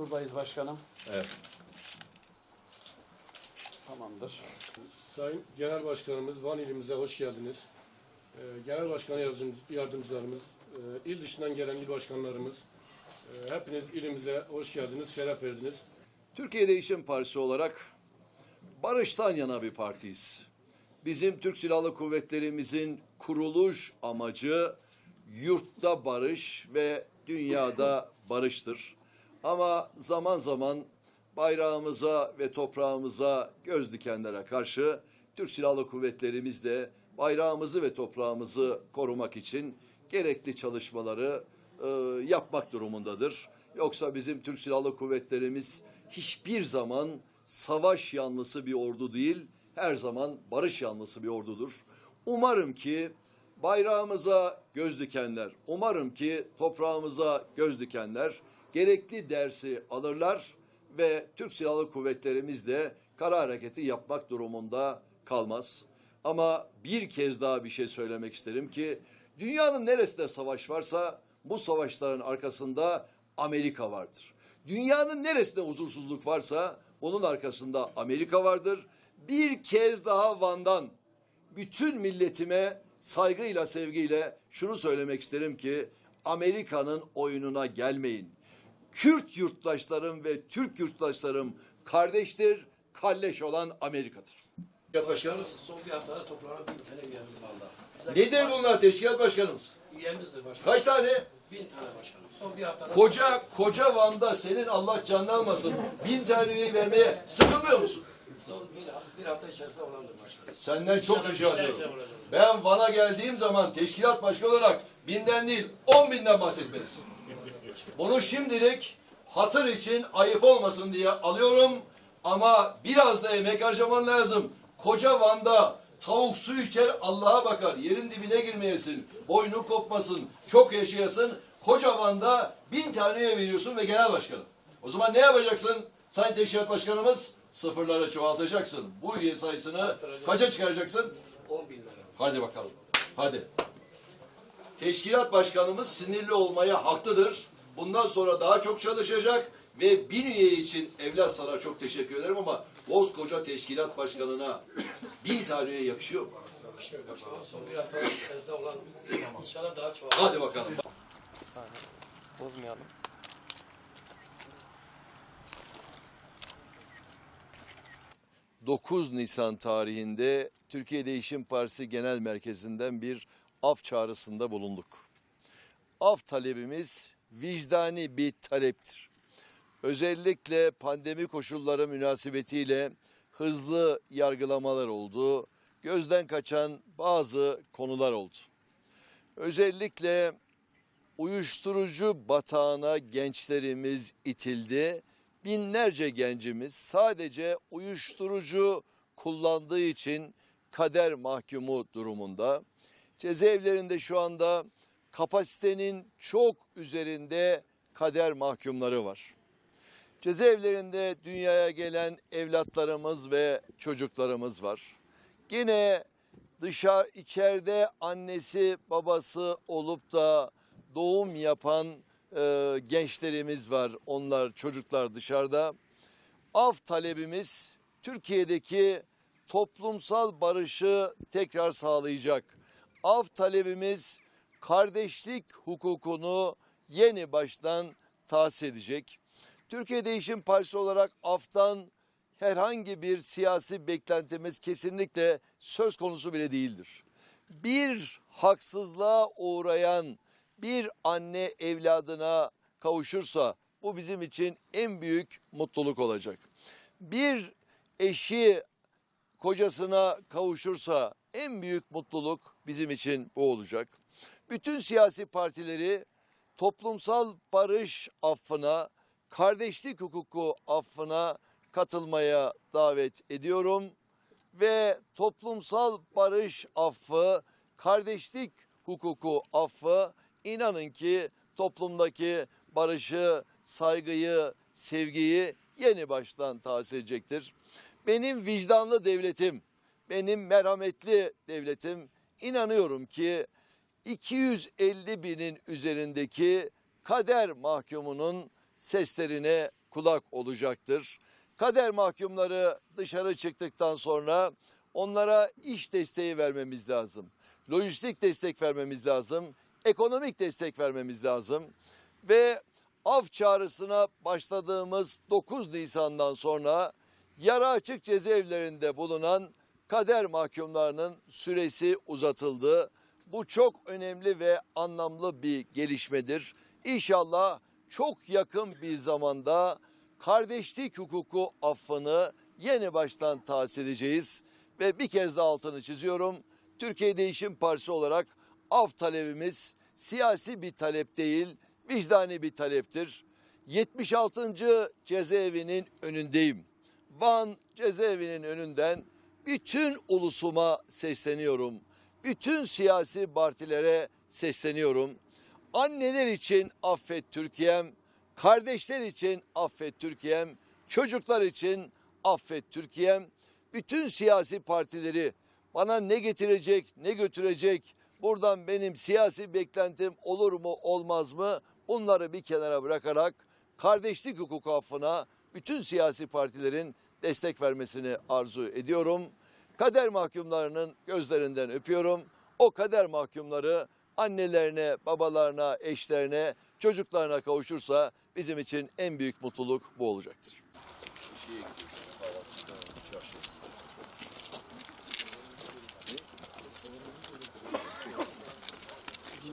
Buradayız başkanım. Evet. Tamamdır. Sayın Genel Başkanımız Van ilimize hoş geldiniz. Ee, Genel Başkan yardımcı- yardımcılarımız, e, il dışından gelen il başkanlarımız, e, hepiniz ilimize hoş geldiniz, şeref verdiniz. Türkiye Değişim Partisi olarak barıştan yana bir partiyiz. Bizim Türk Silahlı Kuvvetlerimizin kuruluş amacı yurtta barış ve dünyada barıştır. Ama zaman zaman bayrağımıza ve toprağımıza göz dikenlere karşı Türk Silahlı Kuvvetlerimiz de bayrağımızı ve toprağımızı korumak için gerekli çalışmaları e, yapmak durumundadır. Yoksa bizim Türk Silahlı Kuvvetlerimiz hiçbir zaman savaş yanlısı bir ordu değil, her zaman barış yanlısı bir ordudur. Umarım ki bayrağımıza göz dikenler, umarım ki toprağımıza göz dikenler gerekli dersi alırlar ve Türk Silahlı Kuvvetlerimiz de kara hareketi yapmak durumunda kalmaz. Ama bir kez daha bir şey söylemek isterim ki dünyanın neresinde savaş varsa bu savaşların arkasında Amerika vardır. Dünyanın neresinde huzursuzluk varsa bunun arkasında Amerika vardır. Bir kez daha Van'dan bütün milletime saygıyla sevgiyle şunu söylemek isterim ki Amerika'nın oyununa gelmeyin. Kürt yurttaşlarım ve Türk yurttaşlarım kardeştir, kalleş olan Amerika'dır. Teşkilat Başkanımız. Son bir haftada toprağına bin tane üyemiz var da. Nedir bunlar Teşkilat Başkanımız? Üyemizdir başkanım. Kaç tane? Bin tane başkanım. Son bir haftada. Koca koca Van'da senin Allah canını almasın bin tane üyeyi vermeye sıkılmıyor musun? Son bir, bir hafta içerisinde olandır başkanım. Senden çok İnşallah rica ediyorum. Ben Van'a geldiğim zaman teşkilat başkanı olarak binden değil on binden bahsetmelisin. Bunu şimdilik hatır için ayıp olmasın diye alıyorum ama biraz da emek harcaman lazım. Koca Van'da tavuk su içer Allah'a bakar. Yerin dibine girmeyesin. Boynu kopmasın. Çok yaşayasın. Koca Van'da bin taneye veriyorsun ve genel başkanım. O zaman ne yapacaksın? Sayın Teşkilat Başkanımız sıfırları çoğaltacaksın. Bu üye sayısını kaça çıkaracaksın? On bin lira. Hadi bakalım. Hadi. Teşkilat başkanımız sinirli olmaya haklıdır. Bundan sonra daha çok çalışacak ve bin üye için evlat sana çok teşekkür ederim ama koskoca teşkilat başkanına bin tane üye yakışıyor mu? Son bir hafta içerisinde olan inşallah daha çoğalır. Hadi bakalım. Bozmayalım. — 9 Nisan tarihinde Türkiye Değişim Partisi Genel Merkezi'nden bir af çağrısında bulunduk. Af talebimiz vicdani bir taleptir. Özellikle pandemi koşulları münasebetiyle hızlı yargılamalar oldu. Gözden kaçan bazı konular oldu. Özellikle uyuşturucu batağına gençlerimiz itildi. Binlerce gencimiz sadece uyuşturucu kullandığı için kader mahkumu durumunda. Cezaevlerinde şu anda kapasitenin çok üzerinde kader mahkumları var. Cezaevlerinde dünyaya gelen evlatlarımız ve çocuklarımız var. Yine dışarı içeride annesi babası olup da doğum yapan e, gençlerimiz var. Onlar çocuklar dışarıda. Af talebimiz Türkiye'deki toplumsal barışı tekrar sağlayacak. Af talebimiz kardeşlik hukukunu yeni baştan tahsis edecek. Türkiye Değişim Partisi olarak aftan herhangi bir siyasi beklentimiz kesinlikle söz konusu bile değildir. Bir haksızlığa uğrayan bir anne evladına kavuşursa bu bizim için en büyük mutluluk olacak. Bir eşi kocasına kavuşursa en büyük mutluluk bizim için bu olacak. Bütün siyasi partileri toplumsal barış affına, kardeşlik hukuku affına katılmaya davet ediyorum ve toplumsal barış affı, kardeşlik hukuku affı inanın ki toplumdaki barışı, saygıyı, sevgiyi yeni baştan tahsis edecektir. Benim vicdanlı devletim, benim merhametli devletim inanıyorum ki 250 binin üzerindeki kader mahkumunun seslerine kulak olacaktır. Kader mahkumları dışarı çıktıktan sonra onlara iş desteği vermemiz lazım. Lojistik destek vermemiz lazım. Ekonomik destek vermemiz lazım. Ve af çağrısına başladığımız 9 Nisan'dan sonra yara açık cezaevlerinde bulunan kader mahkumlarının süresi uzatıldı. Bu çok önemli ve anlamlı bir gelişmedir. İnşallah çok yakın bir zamanda kardeşlik hukuku affını yeni baştan tahsis edeceğiz. Ve bir kez daha altını çiziyorum. Türkiye Değişim Partisi olarak af talebimiz siyasi bir talep değil, vicdani bir taleptir. 76. cezaevinin önündeyim. Van cezaevinin önünden bütün ulusuma sesleniyorum. Bütün siyasi partilere sesleniyorum. Anneler için affet Türkiye'm, kardeşler için affet Türkiye'm, çocuklar için affet Türkiye'm. Bütün siyasi partileri bana ne getirecek, ne götürecek, buradan benim siyasi beklentim olur mu, olmaz mı? Bunları bir kenara bırakarak kardeşlik hukuku affına bütün siyasi partilerin destek vermesini arzu ediyorum. Kader mahkumlarının gözlerinden öpüyorum. O kader mahkumları annelerine, babalarına, eşlerine, çocuklarına kavuşursa bizim için en büyük mutluluk bu olacaktır.